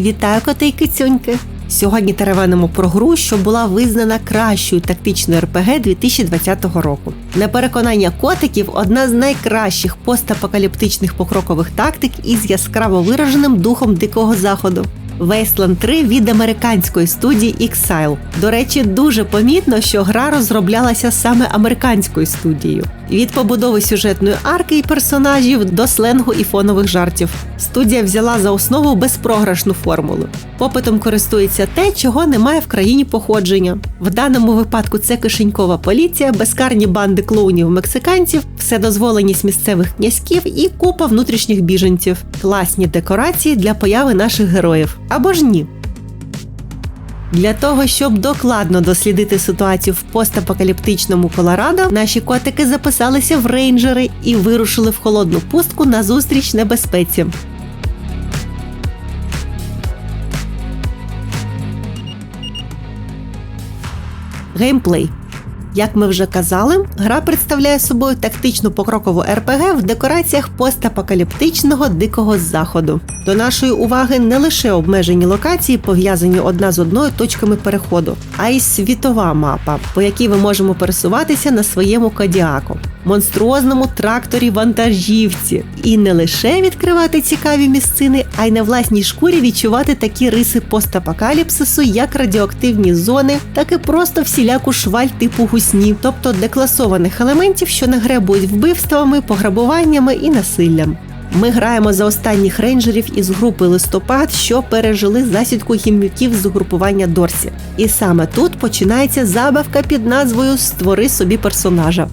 Вітаю коти й кицюньки! Сьогодні теревенимо про гру, що була визнана кращою тактичною РПГ 2020 року. На переконання котиків, одна з найкращих постапокаліптичних покрокових тактик із яскраво вираженим духом дикого заходу. Wasteland 3 від американської студії Exile. До речі, дуже помітно, що гра розроблялася саме американською студією. Від побудови сюжетної арки і персонажів до сленгу і фонових жартів. Студія взяла за основу безпрограшну формулу. Попитом користується те, чого немає в країні походження. В даному випадку це кишенькова поліція, безкарні банди клоунів мексиканців, вседозволеність місцевих князьків і купа внутрішніх біженців, класні декорації для появи наших героїв. Або ж ні. Для того, щоб докладно дослідити ситуацію в постапокаліптичному Колорадо, наші котики записалися в рейнджери і вирушили в холодну пустку на зустріч небезпеці. Геймплей. Як ми вже казали, гра представляє собою тактичну покрокову РПГ в декораціях постапокаліптичного дикого заходу. До нашої уваги не лише обмежені локації, пов'язані одна з одною точками переходу, а й світова мапа, по якій ми можемо пересуватися на своєму кадіаку, монструозному тракторі вантажівці, і не лише відкривати цікаві місцини, а й на власній шкурі відчувати такі риси постапокаліпсису, як радіоактивні зони, так і просто всіляку шваль типу гусні, тобто декласованих елементів, що не гребують вбивствами, пограбуваннями і насиллям. Ми граємо за останніх рейнджерів із групи листопад, що пережили засідку гімнюків з угрупування Дорсі. І саме тут починається забавка під назвою Створи собі персонажа.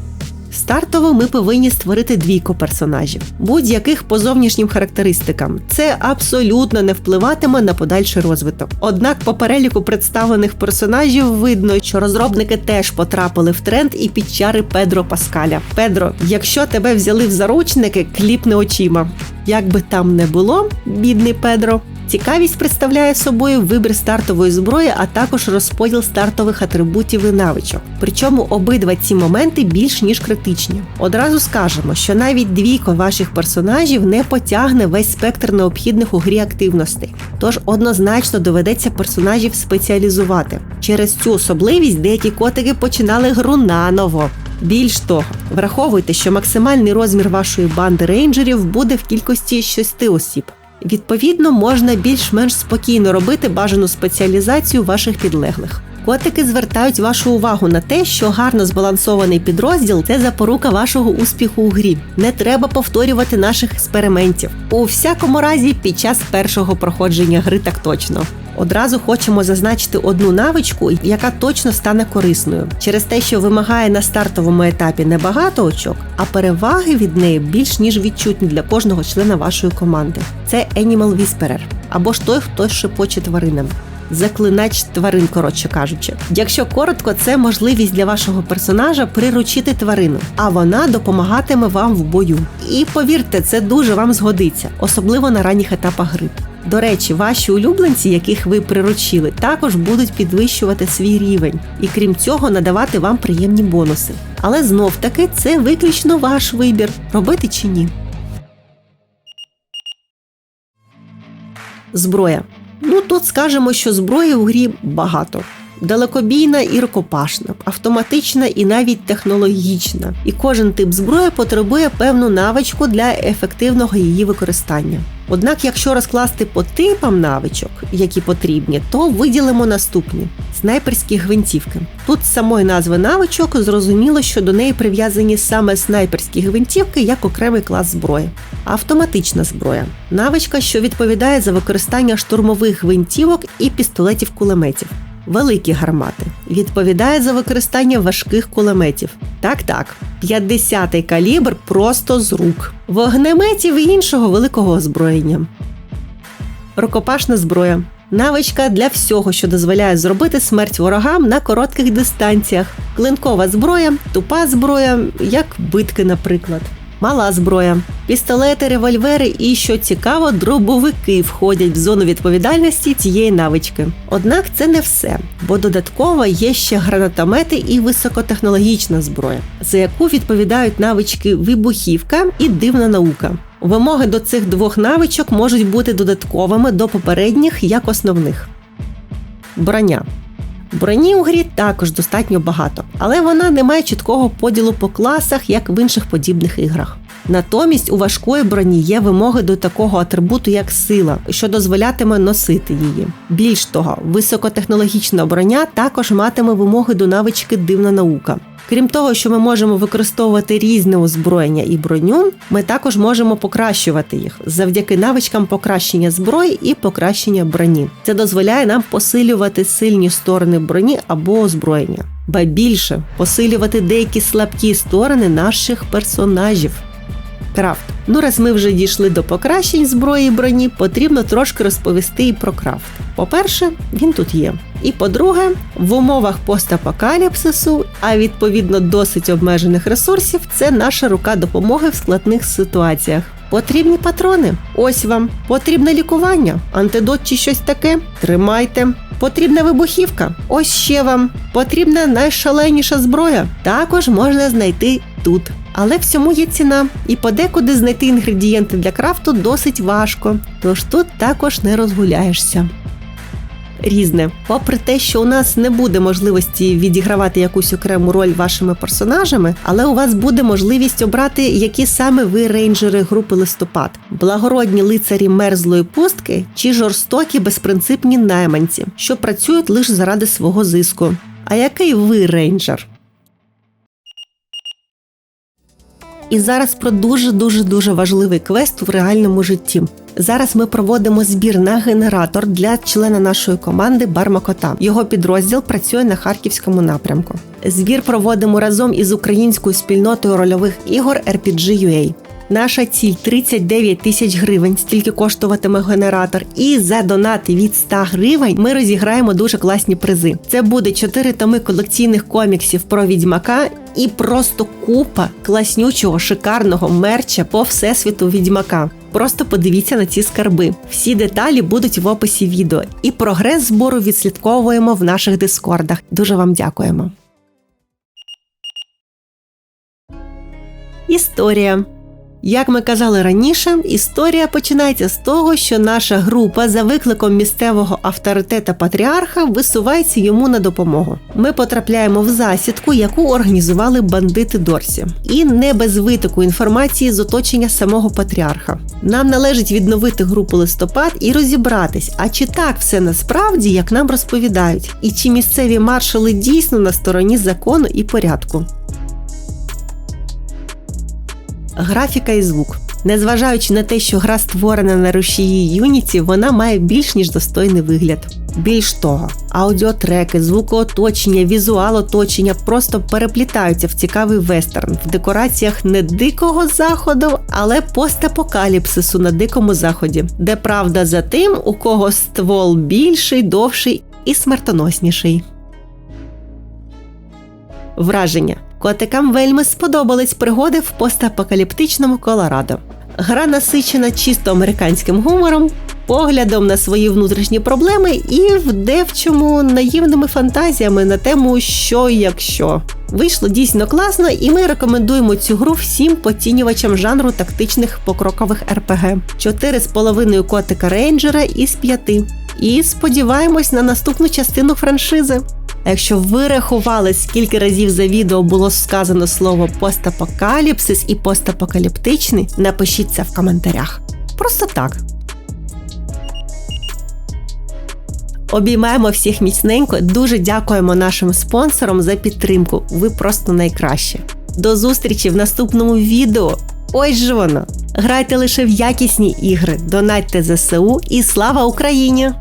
Стартово ми повинні створити двійко персонажів, будь-яких по зовнішнім характеристикам. Це абсолютно не впливатиме на подальший розвиток. Однак по переліку представлених персонажів видно, що розробники теж потрапили в тренд і під чари Педро Паскаля. Педро, якщо тебе взяли в заручники, кліпни очима. Як би там не було, бідний Педро. Цікавість представляє собою вибір стартової зброї, а також розподіл стартових атрибутів і навичок. Причому обидва ці моменти більш ніж критичні. Одразу скажемо, що навіть двійко ваших персонажів не потягне весь спектр необхідних у грі активностей, тож однозначно доведеться персонажів спеціалізувати. Через цю особливість деякі котики починали гру наново. Більш того, враховуйте, що максимальний розмір вашої банди рейнджерів буде в кількості 6 осіб. Відповідно, можна більш-менш спокійно робити бажану спеціалізацію ваших підлеглих. Котики звертають вашу увагу на те, що гарно збалансований підрозділ це запорука вашого успіху у грі. Не треба повторювати наших експериментів. У всякому разі, під час першого проходження гри так точно. Одразу хочемо зазначити одну навичку, яка точно стане корисною, через те, що вимагає на стартовому етапі небагато очок, а переваги від неї більш ніж відчутні для кожного члена вашої команди. Це Animal Whisperer, або ж той, хто шепоче тваринам. Заклинач тварин, коротше кажучи. Якщо коротко, це можливість для вашого персонажа приручити тварину, а вона допомагатиме вам в бою. І повірте, це дуже вам згодиться, особливо на ранніх етапах гри. До речі, ваші улюбленці, яких ви приручили, також будуть підвищувати свій рівень і крім цього надавати вам приємні бонуси. Але знов таки це виключно ваш вибір, робити чи ні. Зброя. Ну тут скажемо, що зброї в грі багато. Далекобійна і рукопашна, автоматична і навіть технологічна. І кожен тип зброї потребує певну навичку для ефективного її використання. Однак, якщо розкласти по типам навичок, які потрібні, то виділимо наступні: снайперські гвинтівки. Тут з самої назви навичок зрозуміло, що до неї прив'язані саме снайперські гвинтівки як окремий клас зброї. Автоматична зброя навичка, що відповідає за використання штурмових гвинтівок і пістолетів кулеметів. Великі гармати відповідає за використання важких кулеметів. Так, так, 50-й калібр просто з рук, вогнеметів і іншого великого озброєння. Рукопашна зброя. Навичка для всього, що дозволяє зробити смерть ворогам на коротких дистанціях. Клинкова зброя, тупа зброя, як битки, наприклад. Мала зброя, пістолети, револьвери і, що цікаво, дробовики входять в зону відповідальності цієї навички. Однак це не все, бо додатково є ще гранатомети і високотехнологічна зброя, за яку відповідають навички вибухівка і дивна наука. Вимоги до цих двох навичок можуть бути додатковими до попередніх як основних. Броня. Броні у грі також достатньо багато, але вона не має чіткого поділу по класах, як в інших подібних іграх. Натомість у важкої броні є вимоги до такого атрибуту, як сила, що дозволятиме носити її. Більш того, високотехнологічна броня також матиме вимоги до навички дивна наука. Крім того, що ми можемо використовувати різне озброєння і броню, ми також можемо покращувати їх завдяки навичкам покращення зброї і покращення броні. Це дозволяє нам посилювати сильні сторони броні або озброєння, ба більше посилювати деякі слабкі сторони наших персонажів. Крафт. Ну, раз ми вже дійшли до покращень зброї і броні, потрібно трошки розповісти і про крафт. По-перше, він тут є. І по-друге, в умовах постапокаліпсису, а відповідно досить обмежених ресурсів, це наша рука допомоги в складних ситуаціях. Потрібні патрони. Ось вам. Потрібне лікування, антидот чи щось таке. Тримайте. Потрібна вибухівка. Ось ще вам. Потрібна найшаленіша зброя. Також можна знайти тут. Але всьому є ціна, і подекуди знайти інгредієнти для крафту досить важко, тож тут також не розгуляєшся. Різне, попри те, що у нас не буде можливості відігравати якусь окрему роль вашими персонажами, але у вас буде можливість обрати, які саме ви рейнджери групи листопад, благородні лицарі мерзлої пустки чи жорстокі безпринципні найманці, що працюють лише заради свого зиску. А який ви рейнджер? І зараз про дуже дуже дуже важливий квест в реальному житті. Зараз ми проводимо збір на генератор для члена нашої команди Бармакота. Його підрозділ працює на харківському напрямку. Збір проводимо разом із українською спільнотою рольових ігор RPG.ua. Наша ціль 39 тисяч гривень, стільки коштуватиме генератор. І за донати від 100 гривень ми розіграємо дуже класні призи. Це буде 4 томи колекційних коміксів про відьмака і просто купа класнючого шикарного мерча по всесвіту відьмака. Просто подивіться на ці скарби. Всі деталі будуть в описі відео. І прогрес збору відслідковуємо в наших дискордах. Дуже вам дякуємо. Історія. Як ми казали раніше, історія починається з того, що наша група за викликом місцевого авторитета патріарха висувається йому на допомогу. Ми потрапляємо в засідку, яку організували бандити Дорсі, і не без витоку інформації з оточення самого патріарха. Нам належить відновити групу листопад і розібратись, а чи так все насправді, як нам розповідають, і чи місцеві маршали дійсно на стороні закону і порядку. Графіка і звук. Незважаючи на те, що гра створена на рушії Unity, вона має більш ніж достойний вигляд. Більш того, аудіотреки, звукооточення, візуал оточення просто переплітаються в цікавий вестерн в декораціях не дикого заходу, але постапокаліпсису на дикому заході, де правда за тим, у кого ствол більший, довший і смертоносніший. Враження Котикам вельми сподобались пригоди в постапокаліптичному Колорадо. Гра насичена чисто американським гумором, поглядом на свої внутрішні проблеми і в девчому наївними фантазіями на тему що якщо. Вийшло дійсно класно, і ми рекомендуємо цю гру всім поцінювачам жанру тактичних покрокових РПГ. Чотири з половиною котика рейнджера із п'яти. І сподіваємось на наступну частину франшизи. А якщо ви рахували, скільки разів за відео було сказано слово постапокаліпсис і постапокаліптичний, напишіть це в коментарях. Просто так. Обіймаємо всіх міцненько. Дуже дякуємо нашим спонсорам за підтримку. Ви просто найкращі. До зустрічі в наступному відео. Ось же воно! Грайте лише в якісні ігри, донатьте ЗСУ і слава Україні!